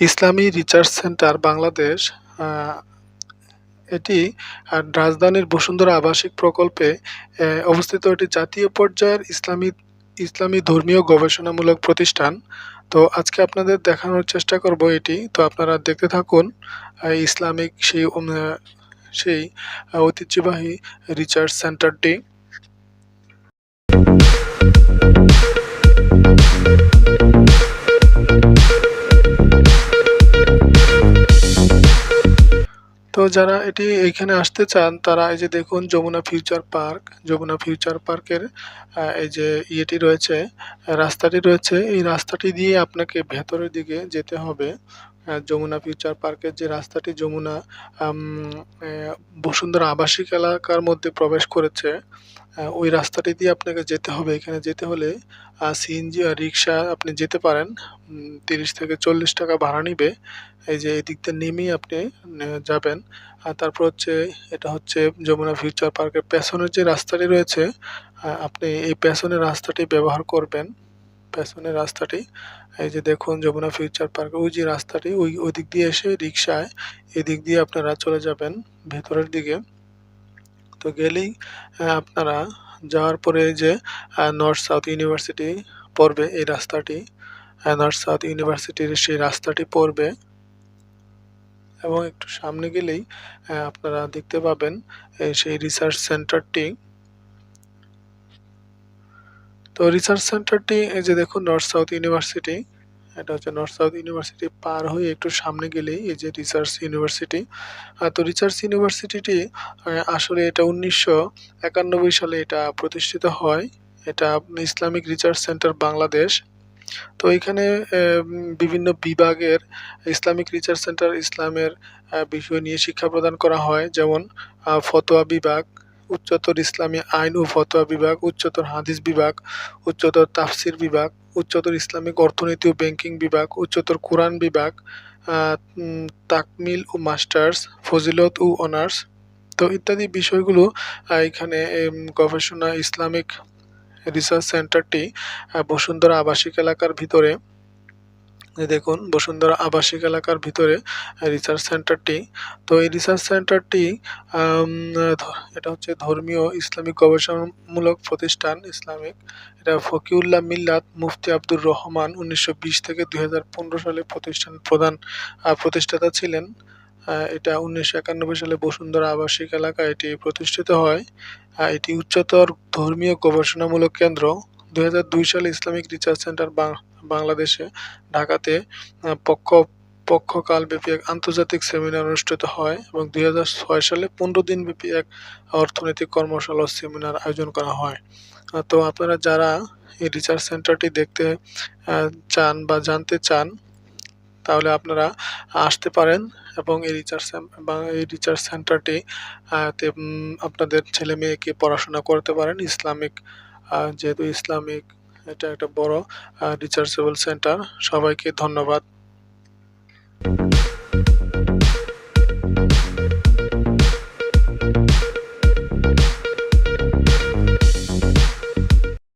ইসলামী research centre Bangladesh এটি রাজধানীর বসুন্ধরা আবাসিক প্রকল্পে অবস্থিত একটি জাতীয় পর্যায়ের ইসলামী ইসলামী ধর্মীয় গবেষণামূলক প্রতিষ্ঠান। তো আজকে আপনাদের দেখানোর চেষ্টা করব এটি। তো আপনারা দেখতে থাকুন ইসলামিক সেই সেই ঐতিহ্যবাহী রিসার্চ সেন্টারটি। তো যারা এটি এইখানে আসতে চান তারা এই যে দেখুন Jamuna Future Park, Jamuna Future পার্কের এই যে ইয়েটি রয়েছে, রাস্তাটি রয়েছে। এই রাস্তাটি দিয়ে আপনাকে ভেতরের দিকে যেতে হবে। যমুনা ফিউচার পার্কের যে রাস্তাটি যমুনা বসুন্ধরা আবাসিক এলাকার মধ্যে প্রবেশ করেছে, ওই রাস্তাটি দিয়ে আপনাকে যেতে হবে। এখানে যেতে হলে সিএনজি আর রিক্সা আপনি যেতে পারেন। তিরিশ থেকে ৪০ টাকা ভাড়া নিবে। এই যে এদিক দিয়ে নেমেই আপনি যাবেন। আর তারপর হচ্ছে এটা হচ্ছে যমুনা ফিউচার পার্কের পেছনের যে রাস্তাটি রয়েছে, আপনি এই পেছনের রাস্তাটি ব্যবহার করবেন। পেছনের রাস্তাটি, এই যে দেখুন যমুনা ফিউচার পার্ক, ওই যে রাস্তাটি, ওই ওদিক দিয়ে এসে রিক্সায় এদিক দিয়ে আপনারা চলে যাবেন ভেতরের দিকে। তো গেলেই আপনারা যাওয়ার পরে যে নর্থ সাউথ ইউনিভার্সিটি পড়বে এই রাস্তাটি। নর্থ সাউথ ইউনিভার্সিটির সেই রাস্তাটি পড়বে। এবং একটু সামনে গেলেই আপনারা দেখতে পাবেন সেই রিসার্চ সেন্টারটি। তো রিসার্চ সেন্টারটি এই যে দেখুন নর্থ সাউথ ইউনিভার্সিটি। এটা হচ্ছে নর্থ সাউথ ইউনিভার্সিটি পার হয়ে একটু সামনে গেলেই এই যে রিসার্চ ইউনিভার্সিটি। তো রিসার্চ ইউনিভার্সিটিটি আসলে এটা ১৯৯১ সালে এটা প্রতিষ্ঠিত হয়। এটা ইসলামিক রিসার্চ সেন্টার বাংলাদেশ। তো এখানে বিভিন্ন বিভাগের ইসলামিক রিসার্চ সেন্টার ইসলামের বিষয় নিয়ে শিক্ষা প্রদান করা হয়। যেমন ফতোয়া বিভাগ, উচ্চতর ইসলামী আইন ও ফতোয়া বিভাগ, উচ্চতর হাদিস বিভাগ, উচ্চতর তাফসির বিভাগ, উচ্চতর ইসলামিক অর্থনীতি ও ব্যাংকিং বিভাগ, উচ্চতর কোরআন বিভাগ, তাকমিল ও মাস্টার্স, ফজিলত ও অনার্স। তো ইত্যাদি বিষয়গুলো এখানে গবেষণা ইসলামিক রিসার্চ সেন্টারটি বসুন্ধরা আবাসিক এলাকার ভিতরে দেখুন বসুন্ধরা আবাসিক এলাকার ভিতরে রিসার্চ সেন্টারটি। তো এই রিসার্চ সেন্টারটি এটা হচ্ছে ধর্মীয় ইসলামিক গবেষণামূলক প্রতিষ্ঠান ইসলামিক। এটা ফকিউল্লাহ মিল্লাত মুফতি আব্দুর রহমান ১৯২০ থেকে ২০১৫ সালে প্রতিষ্ঠান প্রধান প্রতিষ্ঠাতা ছিলেন। এটা ১৯৯১ সালে বসুন্ধরা আবাসিক এলাকায় এটি প্রতিষ্ঠিত হয়। এটি উচ্চতর ধর্মীয় গবেষণামূলক কেন্দ্র। ২০০২ সালে ইসলামিক রিসার্চ সেন্টার বাং বাংলাদেশে ঢাকাতে পক্ষ পক্ষকালব্যাপী এক আন্তর্জাতিক সেমিনার অনুষ্ঠিত হয় এবং ২০০৬ সালে ১৫ দিনব্যাপী এক অর্থনৈতিক কর্মশালা সেমিনার আয়োজন করা হয়। তো আপনারা যারা এই রিসার্চ সেন্টারটি দেখতে চান বা জানতে চান, তাহলে আপনারা আসতে পারেন এবং এই রিসার্চ এই রিসার্চ সেন্টারটি আপনাদের ছেলে-মেয়েকে পড়াশোনা করতে পারেন। ইসলামিক যেহেতু ইসলামিক এটা একটা বড় আ রিসার্চেবল সেন্টার। সবাইকে ধন্যবাদ।